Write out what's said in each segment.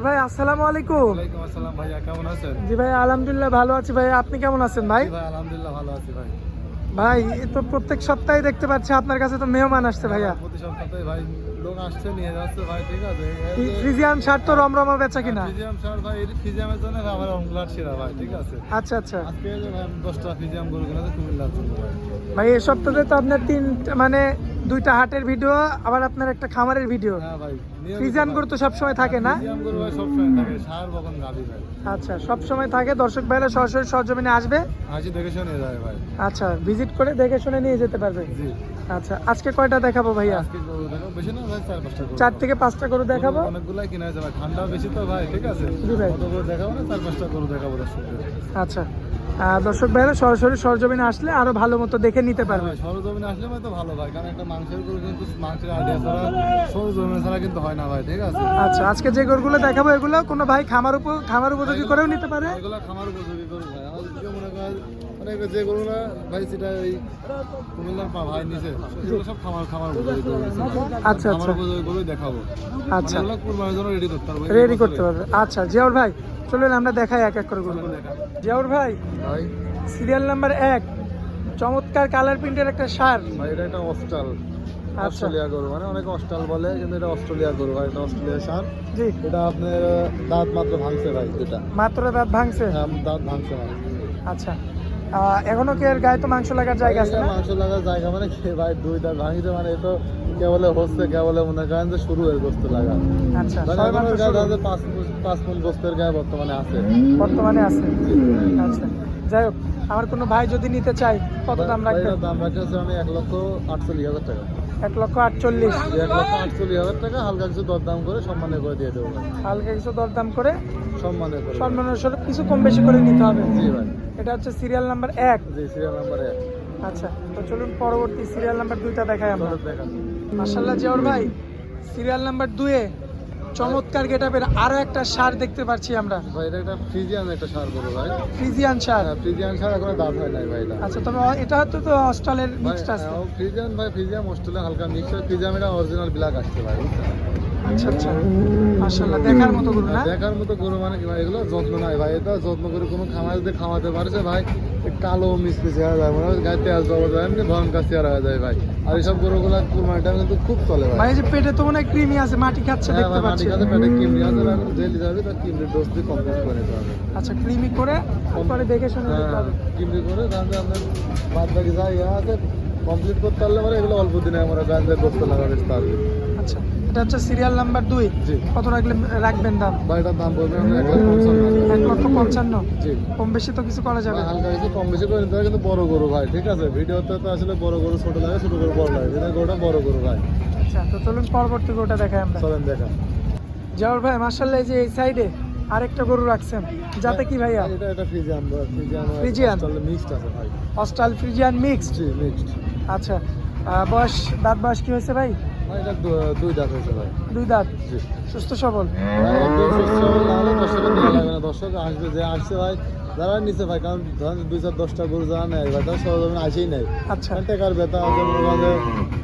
ভাই আসসালামু আলাইকুম। আসসালাম ভাইয়া কেমন আছেন? জি ভাই আলহামদুলিল্লাহ ভালো আছি ভাই আপনি কেমন আছেন ভাই? আলহামদুলিল্লাহ ভালো আছি ভাই। তো প্রত্যেক সপ্তাহে দেখতে পাচ্ছি আপনার কাছে তো মেহমান আসছে ভাইয়া। প্রতি সপ্তাহে ভাই লোক আসছে নিয়ে যাচ্ছে ভাই ঠিক আছে? ফি- শার্ট তো রমরমা বেচা কিনা? ফিজিয়াম স্যার ভাই এই ফিজিয়ামের জন্য আমার অঙ্গলার ছিড়া ভাই ঠিক আছে? আচ্ছা আচ্ছা। আজকে ভাই আমি দশটা ফিজিয়াম গরু কিনেছে কুমিল্লার জন্য ভাই। ভাই এই সপ্তাহে তো আপনার তিন মানে দুইটা হাটের ভিডিও আবার আপনার একটা খামারের ভিডিও। হ্যাঁ ভাই। গরু তো সবসময় থাকে না? সবসময় থাকে আচ্ছা সব সময় থাকে। দর্শক ভাইরা সরাসরি সরজমিনে আসবে। হাসি দেখে শুনে যায় ভাই। আচ্ছা ভিজিট করে দেখে শুনে নিয়ে যেতে পারবে। জি। আচ্ছা আজকে কয়টা দেখাবো ভাইয়া? আজকে গরু দেখো বেশি না ভাই চার থেকে পাঁচটা গরু দেখাবো। ঠান্ডা বেশি তো ভাই ঠিক আছে? আচ্ছা। দর্শক ভাইরা সরাসরি সরজমিনে আসলে আরও ভালো মতো দেখে নিতে পারবে। ভাই সরজমিনে আসলে তো ভালো ভাই কারণ একটা মাংসের গরু কিন্তু মাংসের আইডিয়া ছাড়া সরজমিনে ছাড়া কিন্তু হয় না ভাই ঠিক আছে? আচ্ছা আজকে যে গরুগুলো দেখাবো এগুলো কোনো ভাই খামার উপর খামার উপযোগী করেও নিতে পারে? এগুলো খামার উপযোগী গরু ভাই আমার মনে করেন অনেক যে গরুগুলো ভাই সেটা ওই কুমিল্লার পা ভাই নিচে এগুলো সব খামার খামার গরু। আচ্ছা আচ্ছা। গরুই দেখাবো। আচ্ছা। এগুলো কুরবানির জন্য রেডি করতে পারব রেডি করতে পারবে আচ্ছা জিয়াউর ভাই চলুন আমরা দেখাই এক এক করে দেখা। জিয়াউর ভাই ভাই। সিরিয়াল নাম্বার এক চমৎকার কালার প্রিন্টের একটা সার। ভাই এটা একটা অস্ট্রাল আচ্ছা। অস্ট্রেলিয়া গরু মানে অনেক অস্ট্রাল বলে কিন্তু এটা অস্ট্রেলিয়া গরু ভাই এটা অস্ট্রেলিয়া সার। জি। এটা আপনার দাঁত মাত্র ভাঙছে ভাই এটা মাত্র দাঁত ভাঙছে? হ্যাঁ, দাঁত ভাঙছে ভাই। আচ্ছা। এখনও কি এর গায়ে তো মাংস লাগার জায়গা আছে না? মাংস লাগার জায়গা মানে কি? ভাই দুই দাঁত ভাঙিতে মানে এটা কেবলে হচ্ছে কেবলে মনে করেন যে শুরু হয়ে গোস্ত লাগা। আচ্ছা ছয় গায়ে শুরু। পাঁচ পাঁচ ফুট গোস্তের গায়ে বর্তমানে আছে। বর্তমানে আছে। আচ্ছা যাই হোক আমার কোনো ভাই যদি নিতে চাই কত দাম এটার দাম হচ্ছে আমি এক লক্ষ আটচল্লিশ হাজার টাকা। এক লক্ষ আটচল্লিশ। এক লক্ষ আটচল্লিশ হাজার টাকা হালকা কিছু দরদাম করে সম্মানে করে দিয়ে দেবো। হালকা কিছু দরদাম করে সম্মানে সম্মানের সাথে কিছু কম বেশি করে নিতে হবে। জি ভাই। এটা হচ্ছে সিরিয়াল নাম্বার এক। জি সিরিয়াল নাম্বার এক। আচ্ছা তো চলুন পরবর্তী সিরিয়াল নাম্বার দুইটা দেখাই আমরা। মার্শাল্লাহ জিয়াউর ভাই সিরিয়াল নাম্বার দুয়ে চমৎকার গেটাপের আরও একটা সার দেখতে পাচ্ছি আমরা। ভাই এটা একটা ফ্রিজিয়ান একটা সার করো ভাই। ফ্রিজিয়ান সার। ফ্রিজিয়ান সার এখনও দাঁত হয় নাই ভাই আচ্ছা তবে এটা হয়তো তো অস্ট্রালের মিক্সড আছে। ফ্রিজিয়ান ভাই ফ্রিজিয়াম অস্ট্রেলিয়া হালকা মিক্স ফ্রিজিয়াম এটা অরিজিনাল ব্ল্যাক আসছে ভাই? আচ্ছা আচ্ছা। মার্শাল্লাহ দেখার মতো গরু না? দেখার মতো গরু মানে কি ভাই এগুলো যত্ন নাই ভাই। এটা যত্ন করে কোনো খামার যদি খাওয়াতে পারছে ভাই কালো মিষ্টি চেহারা যায় মনে হয় গায়ে তেল জবা যায় এমনি ভয়ঙ্কর চেহারা হয়ে যায় ভাই। আর এইসব গরুগুলা কুরবানিটা কিন্তু খুব চলে ভাই। ভাই যে পেটে তো মনে ক্রিমি আছে মাটি খাচ্ছে হ্যাঁ দেখতে ভাই মাটি পাচ্ছি। কাছে পেটে কিমড়ি আছে এখন জেলি যাবে তার কিমড়ি ডোজ দিয়ে কমপ্লিট করে নিতে হবে। আচ্ছা ক্রিমি করে তারপরে দেখে শুনে নিতে হ্যাঁ হবে। কিমড়ি করে তাহলে আপনার বাদ বাকি যা ইয়ে আছে কমপ্লিট করতে পারলে মানে এগুলো অল্প দিনে আমরা গাঁজা করতে লাগাবে পারবে আচ্ছা। এটা হচ্ছে সিরিয়াল নাম্বার দুই। কত রাখলে রাখবেন দাম? বা এটার দাম আমরা এক লক্ষ পঞ্চান্ন। কম বেশি তো কিছু করা যাবে। হালকা কিছু কম বেশি করে নিতে হয় কিন্তু বড় গরু ভাই ঠিক আছে? ভিডিওতে তো আসলে বড় গরু ছোট লাগে ছোট গরু বড় লাগে। কিন্তু গরুটা বড় গরু ভাই। আচ্ছা তো চলুন পরবর্তী গরুটা দেখাই আমরা। চলেন দেখা জাওয়ার ভাই মার্শাল্লাহ এই যে এই সাইডে আরেকটা গরু রাখছেন। যাতে কি ভাইয়া? ভাই, এটা এটা ফ্রিজিয়ান ফ্রিজিয়ান ফ্রিজিয়ান? চলে মিক্সড আছে ভাই। অস্ট্রাল ফ্রিজিয়ান মিক্সড মিক্সড আচ্ছা বয়স দাঁত বয়স কি হয়েছে ভাই? দুই দাঁত হয়েছে ভাই। দুই দাঁত? সুস্থ সবল? দর্শক আসবে যে আসছে ভাই যারা নিচে ভাই কারণ ধরেন দুই চার দশটা গরু যারা নেয় ভাই তারা সরজমিন আসেই নেয়। আচ্ছা। টেকার বেতা আছে মনে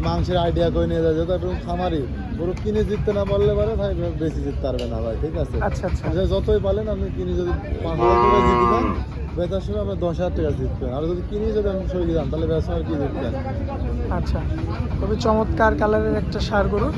মাংসের আইডিয়া করে নিয়ে যায় যেহেতু খামারি গরু কিনে জিততে না পারলে পারে ভাই বেশি জিততে পারবে না ভাই ঠিক আছে? আচ্ছা আচ্ছা। যতই পারেন আপনি কিনে যদি পাঁচ হাজার টাকা জিতে যান বেতার সময় আপনি দশ হাজার টাকা জিতবেন। আর যদি কিনে যদি আপনি সরিয়ে যান তাহলে সময় কি জিতবেন? আচ্ছা। খুবই চমৎকার কালারের একটা সার গরু।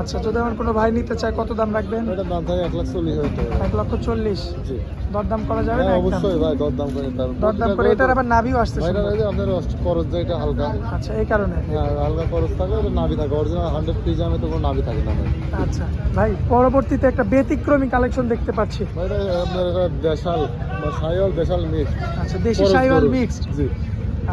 আচ্ছা যদি আমার কোনো ভাই নিতে চায় কত দাম রাখবেন? এটার দাম থাকে এক লাখ চল্লিশ হাজার টাকা। এক লক্ষ চল্লিশ। জি। দরদাম করা যাবে না হ্যাঁ অবশ্যই ভাই দরদাম করে দরদাম করে এটার আবার নাভিও ভাই এটা আপনার খরচ যায় এটা হালকা। আচ্ছা এই কারণে? হ্যাঁ হালকা খরচ থাকে ওটা নাভি থাকে। অরিজিনাল হান্ড্রেড পিস আমি তো কোনো নাভি থাকে না ভাই। আচ্ছা ভাই পরবর্তীতে একটা ব্যতিক্রমী কালেকশন দেখতে পাচ্ছি। ভাই এটা আপনার এটা দেশাল বা সাইল দেশাল মিক্স আচ্ছা দেশি সাইওয়াল মিক্সড জি।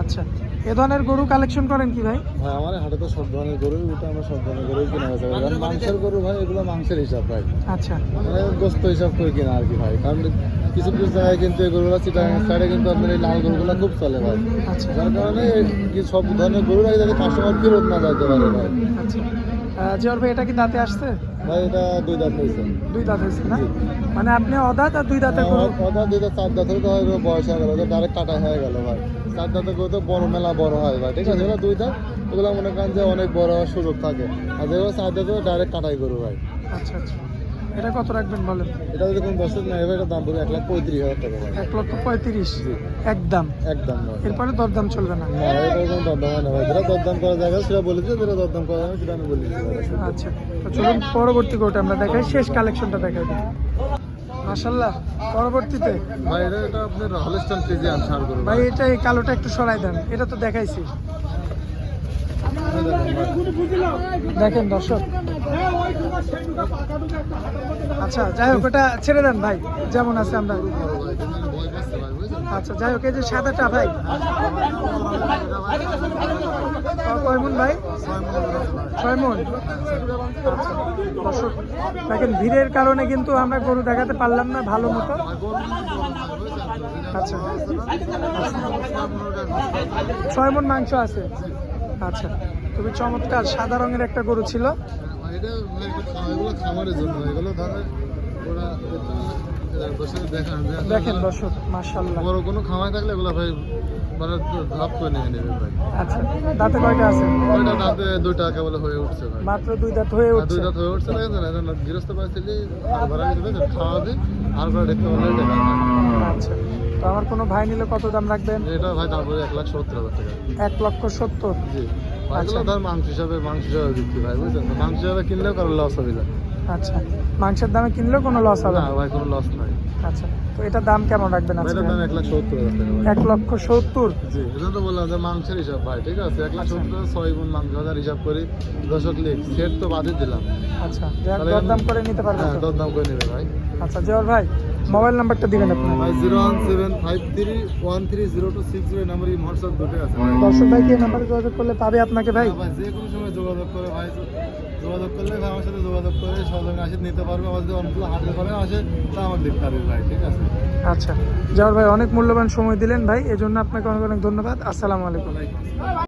আচ্ছা এ ধরনের গরু কালেকশন করেন কি ভাই? ভাই আমার হাটে তো সব ধরনের গরু ওটা আমরা সব ধরনের গরুই কিনা ভাই কারণ মাংসের গরু ভাই এগুলো মাংসের হিসাব ভাই। আচ্ছা। মানে গোস্ত হিসাব করে কিনা আর কি ভাই। কারণ কিছু কিছু জায়গায় কিন্তু এই গরুগুলো চিটাং সাইডে কিন্তু আপনার এই লাল গরুগুলো খুব চলে ভাই। আচ্ছা। যার কারণে সব ধরনের গরু রাখি যাতে কাস্টমার ফেরত না যাইতে পারে ভাই। আচ্ছা। জিয়র ভাই এটা কি দাঁতে আসছে? ভাই এটা দুই দাঁত হয়েছে। দুই দাঁত হয়েছে না? মানে আপনি অদাঁত আর দুই দাঁতে গরু? অদাঁত দুই দাঁত চার দাঁতের তো হয় বয়স হয়ে গেল ডাইরেক্ট কাটা হয়ে গেল ভাই। চার দাঁতের গরু তো বড় মেলা বড় হয় ভাই ঠিক আছে? এগুলো দুই দাঁত ওগুলো মনে করেন যে অনেক বড় হওয়ার সুযোগ থাকে। আর যেগুলো চার দাঁতের ডাইরেক্ট কাটাই গরু ভাই। আচ্ছা আচ্ছা। এটা কত রাখবেন বলেন? এটা যদি কোনো দর্শক নেয় ভাই দাম পড়বে এক লাখ পঁয়ত্রিশ হাজার টাকা। এক লক্ষ পঁয়ত্রিশ। একদম। একদম এরপরে দরদাম চলবে না? না এটা কোনো দরদাম হয় না ভাই। যেটা দরদাম করা জায়গা সেটা বলেছে যেটা দরদাম করা যাবে সেটা আমি বলে আচ্ছা। তো চলুন পরবর্তী কোটা আমরা দেখাই। শেষ কালেকশনটা দেখাই। মাশাল্লাহ পরবর্তীতে। ভাই এটা এটা আপনার হলস্টান ফিজিয়ান সার করবে ভাই এটা এই কালোটা একটু সরাই দেন। এটা তো দেখাইছি। দেখেন দর্শক আচ্ছা যাই হোক, ওটা ছেড়ে দেন ভাই, যেমন আছে আমরা। আচ্ছা যাই হোক, এই যে সাদাটা ভাই। ক- কয় ভাই? ছয় মন আচ্ছা দর্শক দেখেন, ভিড়ের কারণে কিন্তু আমরা গরু দেখাতে পারলাম না ভালো মতো। আচ্ছা। ছয় মন মাংস আছে। আচ্ছা খুবই চমৎকার, সাদা রঙের একটা গরু ছিল। এটা খাওয়া- এগুলো খামারের জন্য। এগুলো ধরেন ওরা বসে দেখান দেখেন দর্শক বড় কোনো খামার থাকলে এগুলো ভাই মানে ধাপ করে নিয়ে নেবে ভাই। আচ্ছা দাঁতে কয়টা আছে? ওইটা দাঁতে? দুইটা কেবল হয়ে উঠছে ভাই। মাত্র দুই দাঁত হয়ে উঠছে। দুই দাঁত হয়ে উঠছে না জানেন না গৃহস্থ পাইছিলি ভাড়া দিতে খাওয়াবে আর করে দেখতে পারলে টাকা আচ্ছা তো আমার কোনো ভাই নিলে কত দাম রাখবেন? এটা ভাই তারপরে এক লাখ সত্তর হাজার টাকা। এক লক্ষ সত্তর? জি। এগুলো ধর মাংস হিসাবে মাংস হিসাবে বিক্রি ভাই বুঝছেন তো মাংস হিসাবে কিনলেও কারও লস হবে না। আচ্ছা মাংসের দামে কিনলেও কোনো লস হবে না ভাই কোনো লস নাই। আচ্ছা তো এটার দাম কেমন রাখবেন আজকে এটার দাম এক লাখ সত্তর হাজার টাকা ভাই। এক লক্ষ সত্তর? জি এটা তো বললাম যে মাংসের হিসাব ভাই ঠিক আছে? এক লাখ আচ্ছা। সত্তর ছয় গুণ মাংস হাজার হিসাব করি দশক লিখ সেট তো বাদে দিলাম। আচ্ছা দরদাম করে নিতে পারবেন হ্যাঁ? দরদাম করে নেবে ভাই। আচ্ছা জওয়ার ভাই মোবাইল নাম্বারটা দিবেন আপনি ভাই zero one seven five three one three zero two six zero number এই হোয়াটসঅ্যাপ দুটোই আছে। দর্শক ভাই কি নাম্বারে যোগাযোগ করলে পাবে আপনাকে ভাই। হ্যাঁ যে কোনো সময় যোগাযোগ করে ভাই যোগাযোগ করলে ভাই আমার সাথে যোগাযোগ করে সহজে আসে নিতে পারবে আমার যদি অনেকগুলো হাতে করে আসে তা আমার দেখতে পারবে ভাই ঠিক আছে? আচ্ছা জওয়ার ভাই অনেক মূল্যবান সময় দিলেন ভাই এজন্য আপনাকে অনেক অনেক ধন্যবাদ। আসসালামু আলাইকুম। ভাই